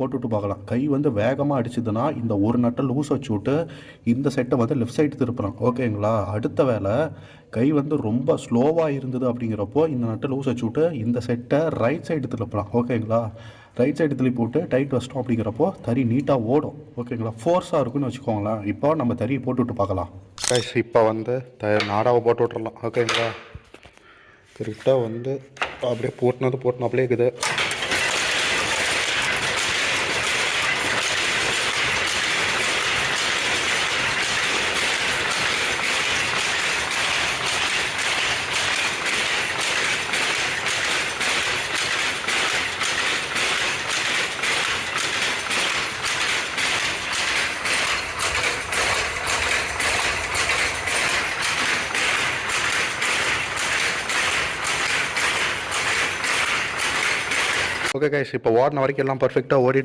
போட்டுவிட்டு பார்க்கலாம். கை வந்து வேகமாக அடிச்சதுன்னா இந்த ஒரு நட்டை லூஸ் வச்சு விட்டு இந்த செட்டை வந்து லெஃப்ட் சைடு திருப்புறான் ஓகேங்களா? அடுத்த வேலை கை வந்து ரொம்ப ஸ்லோவாக இருந்தது அப்படிங்கிறப்போ இந்த நட்டை லூஸ் வச்சு விட்டு இந்த செட்டை ரைட் சைடு திருப்பலாம். ஓகேங்களா? ரைட் சைடு திருப்பி போட்டு டைட் வச்சிட்டோம் அப்படிங்கிறப்போ தறி நீட்டாக ஓடும். ஓகேங்களா? ஃபோர்ஸாக இருக்குன்னு வச்சுக்கோங்களேன். இப்போ நம்ம தறியை போட்டு விட்டு பார்க்கலாம். கைஸ் இப்போ வந்து த நாடாவை போட்டு விட்றலாம் ஓகேங்களா? கரெக்டாக வந்து அப்படியே போட்டினது போட்டினாப்லே இருக்குது. ஓகே கைஸ் இப்போ ஓடின வரைக்கும் எல்லாம் பர்ஃபெக்டாக ஓடிட்டு